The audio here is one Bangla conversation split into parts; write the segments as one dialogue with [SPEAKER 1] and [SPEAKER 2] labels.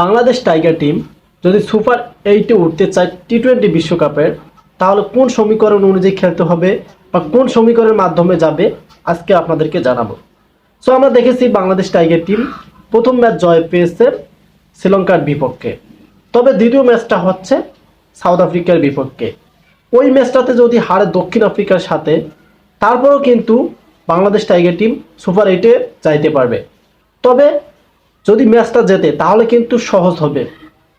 [SPEAKER 1] বাংলাদেশ টাইগার টিম যদি সুপার এইটে উঠতে চায় টি টোয়েন্টি বিশ্বকাপের, তাহলে কোন সমীকরণ অনুযায়ী খেলতে হবে বা কোন সমীকরণের মাধ্যমে যাবে, আজকে আপনাদেরকে জানাব। সো আমরা দেখেছি বাংলাদেশ টাইগার টিম প্রথম ম্যাচ জয় পেয়েছে শ্রীলঙ্কার বিপক্ষে। তবে দ্বিতীয় ম্যাচটা হচ্ছে সাউথ আফ্রিকার বিপক্ষে। ওই ম্যাচটাতে যদি হারে দক্ষিণ আফ্রিকার সাথে, তারপরেও কিন্তু বাংলাদেশ টাইগার টিম সুপার এইটে যাইতে পারবে। তবে যদি ম্যাচটা জেতে, তাহলে কিন্তু সহজ হবে।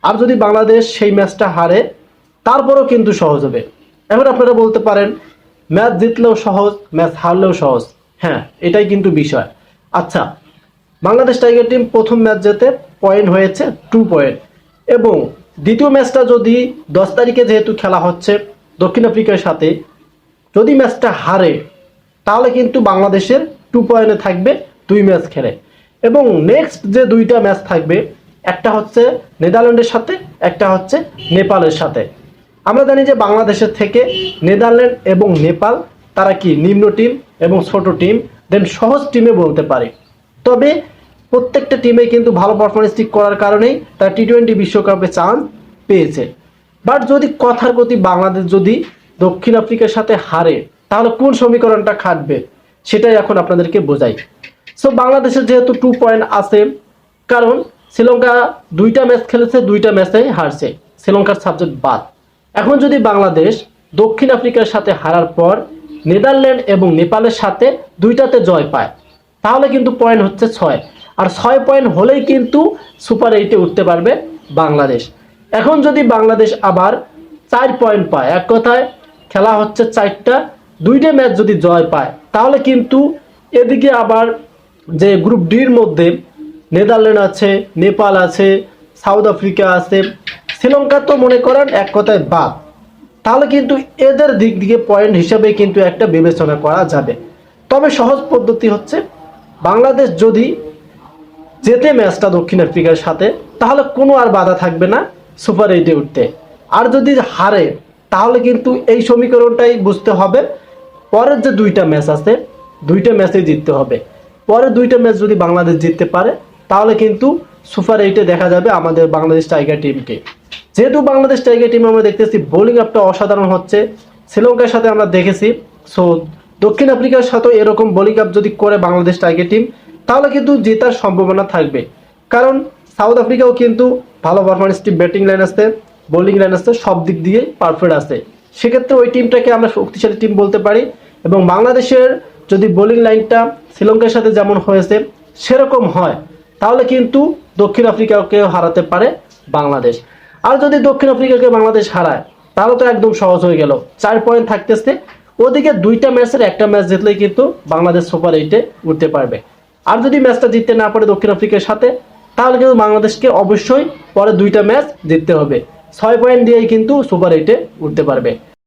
[SPEAKER 1] আর যদি বাংলাদেশ সেই ম্যাচটা হারে, তারপরেও কিন্তু সহজ হবে। এখন আপনারা বলতে পারেন, ম্যাচ জিতলেও সহজ, ম্যাচ হারলেও সহজ। হ্যাঁ এটাই কিন্তু বিষয়। আচ্ছা বাংলাদেশ টাইগার টিম প্রথম ম্যাচ জেতে পয়েন্ট হয়েছে টু পয়েন্ট এবং দ্বিতীয় ম্যাচটা যদি দশ তারিখে যেহেতু খেলা হচ্ছে দক্ষিণ আফ্রিকার সাথে, যদি ম্যাচটা হারে, তাহলে কিন্তু বাংলাদেশের টু পয়েন্টে থাকবে দুই ম্যাচ খেলে। এবং নেক্সট যে দুইটা ম্যাচ থাকবে, একটা হচ্ছে নেদারল্যান্ডের সাথে, একটা হচ্ছে নেপালের সাথে। আমরা জানি যে বাংলাদেশের থেকে নেদারল্যান্ড এবং নেপাল, তারা কি নিম্ন টিম এবং ছোট টিম দেন সহজ টিমে বলতে পারে। তবে প্রত্যেকটা টিমে কিন্তু ভালো পারফরমেন্স ঠিক করার কারণেই তারা টি টোয়েন্টি বিশ্বকাপে চান্স পেয়েছে। বাট যদি কথার গতি বাংলাদেশ যদি দক্ষিণ আফ্রিকার সাথে হারে, তাহলে কোন সমীকরণটা খাটবে? সেটাই এখন আপনাদেরকে বোঝাই। সো বাংলাদেশের যেহেতু টু পয়েন্ট আছে, কারণ শ্রীলঙ্কা দুইটা ম্যাচ খেলেছে, দুইটা ম্যাচেই হারছে। শ্রীলঙ্কার সাবজেক্ট বাদ। এখন যদি বাংলাদেশ দক্ষিণ আফ্রিকার সাথে হারার পর নেদারল্যান্ড এবং নেপালের সাথে দুইটাতে জয় পায়, তাহলে কিন্তু পয়েন্ট হচ্ছে ছয়। আর ছয় পয়েন্ট হলেই কিন্তু সুপার এইটে উঠতে পারবে বাংলাদেশ। এখন যদি বাংলাদেশ আবার চার পয়েন্ট পায়, এক কথায় খেলা হচ্ছে চারটা, দুইটা ম্যাচ যদি জয় পায়, তাহলে কিন্তু এদিকে আবার যে গ্রুপ ডির মধ্যে নেদারল্যান্ড আছে নেপাল আছে সাউথ আফ্রিকা আছে শ্রীলঙ্কা তো মনে করেন এক কথায় বাদ। তাহলে কিন্তু এদের দিক থেকে পয়েন্ট হিসাবে কিন্তু একটা বিবেচনা করা যাবে। তবে সহজ পদ্ধতি হচ্ছে, বাংলাদেশ যদি জেতে ম্যাচটা দক্ষিণ আফ্রিকার সাথে, তাহলে কোনো আর বাধা থাকবে না সুপার এইটে উঠতে। আর যদি হারে, তাহলে কিন্তু এই সমীকরণটাই বুঝতে হবে, পরের যে দুইটা ম্যাচ আছে, দুইটা ম্যাচেই জিততে হবে। পরের দুইটা ম্যাচ যদি বাংলাদেশ জিততে পারে, তাহলে কিন্তু সুপার এইটে দেখা যাবে আমাদের বাংলাদেশ টাইগার টিমকে যেহেতু বাংলাদেশ টাইগার টিম আমরা দেখতেছি বোলিং আপটা অসাধারণ হচ্ছে। শ্রীলঙ্কার সাথে আমরা দেখেছি। সো দক্ষিণ আফ্রিকার সাথেও এরকম বোলিং আপ যদি করে বাংলাদেশ টাইগার টিম তাহলে কিন্তু জেতার সম্ভাবনা থাকবে। কারণ সাউথ আফ্রিকাও কিন্তু ভালো পারফরমেন্স টিম ব্যাটিং লাইন আসতে বোলিং লাইন আসতে সব দিক দিয়ে পারফেক্ট আছে। সেক্ষেত্রে ওই টিমটাকে আমরা শক্তিশালী টিম বলতে পারি এবং বাংলাদেশের যদি বোলিং লাইনটা শ্রীলঙ্কার সাথে যেমন হয়েছে, সেরকম হয়। তাহলে কিন্তু দক্ষিণ আফ্রিকাকেও হারাতে পারে বাংলাদেশ। আর যদি দক্ষিণ আফ্রিকাকে বাংলাদেশ হারায়, তাহলে তো একদম সহজ হয়ে গেল। চার পয়েন্ট থাকতেছে। ওদিকে দুইটা ম্যাচের একটা ম্যাচ জিতলেই কিন্তু বাংলাদেশ সুপার এইটে উঠতে পারবে। আর যদি ম্যাচটা জিততে না পারে দক্ষিণ আফ্রিকার সাথে, তাহলে কিন্তু বাংলাদেশকে অবশ্যই পরে দুইটা ম্যাচ জিততে হবে। ছয় পয়েন্ট দিয়েই কিন্তু সুপার এইটে উঠতে পারবে।